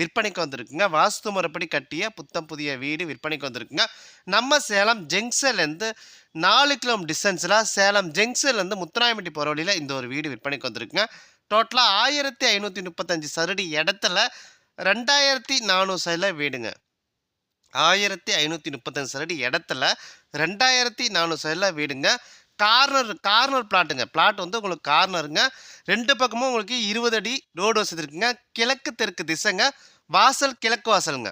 விற்பனைக்கு வந்திருக்குங்க. வாஸ்து முறைப்படி கட்டிய புத்தம் புதிய வீடு விற்பனைக்கு வந்திருக்குங்க. நம்ம சேலம் ஜெங்ஷன்லேருந்து நாலு கிலோமீட்டர் டிஸ்டன்ஸில் சேலம் ஜங்ஷன்லேருந்து முத்துராயம்பட்டி போகிற வழியில் இந்த ஒரு வீடு விற்பனைக்கு வந்திருக்குங்க. டோட்டலாக ஆயிரத்தி ஐநூற்றி முப்பத்தஞ்சு சதுரடி இடத்துல ரெண்டாயிரத்தி நானூறு சைடில் வீடுங்க. ஆயிரத்தி ஐநூற்றி முப்பத்தஞ்சு சதுரடி இடத்துல ரெண்டாயிரத்தி நானூறு சைடில் வீடுங்க. Corner corner பிளாட்டுங்க. பிளாட் வந்து உங்களுக்கு கார்னருங்க. ரெண்டு பக்கமும் உங்களுக்கு இருபது அடி ரோடு வசதி இருக்குங்க. கிழக்கு தெற்கு திசைங்க. வாசல் கிழக்கு வாசலுங்க.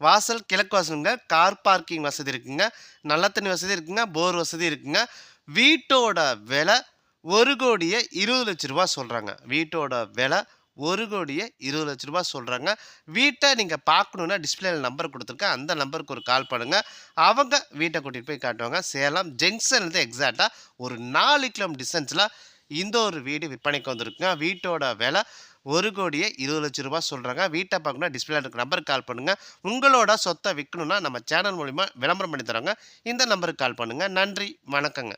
வாசல் கிழக்கு வாசலுங்க. கார் பார்க்கிங் வசதி இருக்குங்க. நல்ல தண்ணி வசதி இருக்குங்க. போர் வசதி இருக்குங்க. வீட்டோட விலை ஒரு கோடியே இருபது லட்ச ரூபா சொல்கிறாங்க வீட்டோட விலை ஒரு கோடியே இருபது லட்ச ரூபா சொல்கிறாங்க வீட்டை நீங்கள் பார்க்கணுன்னா டிஸ்பிளேல நம்பர் கொடுத்துருக்கேன். அந்த நம்பருக்கு ஒரு கால் பண்ணுங்கள் அவங்க வீட்டை கூட்டிகிட்டு போய் காட்டுவாங்க. சேலம் ஜங்ஷன்லேருந்து எக்ஸாக்டாக ஒரு நாலு கிலோமீட்டர் டிஸ்டன்ஸில் இந்த ஒரு வீடு விற்பனைக்கு வந்திருக்குங்க. வீட்டோட விலை ஒரு கோடியே இருபது லட்ச ரூபா சொல்கிறாங்க வீட்டை பார்க்கணும் டிஸ்பிளே இருக்க நம்பருக்கு கால் பண்ணுங்கள் உங்களோட சொத்தை விற்கணுன்னா நம்ம சேனல் மூலிமா விளம்பரம் பண்ணி தராங்க இந்த நம்பருக்கு கால் பண்ணுங்கள் நன்றி. வணக்கங்க.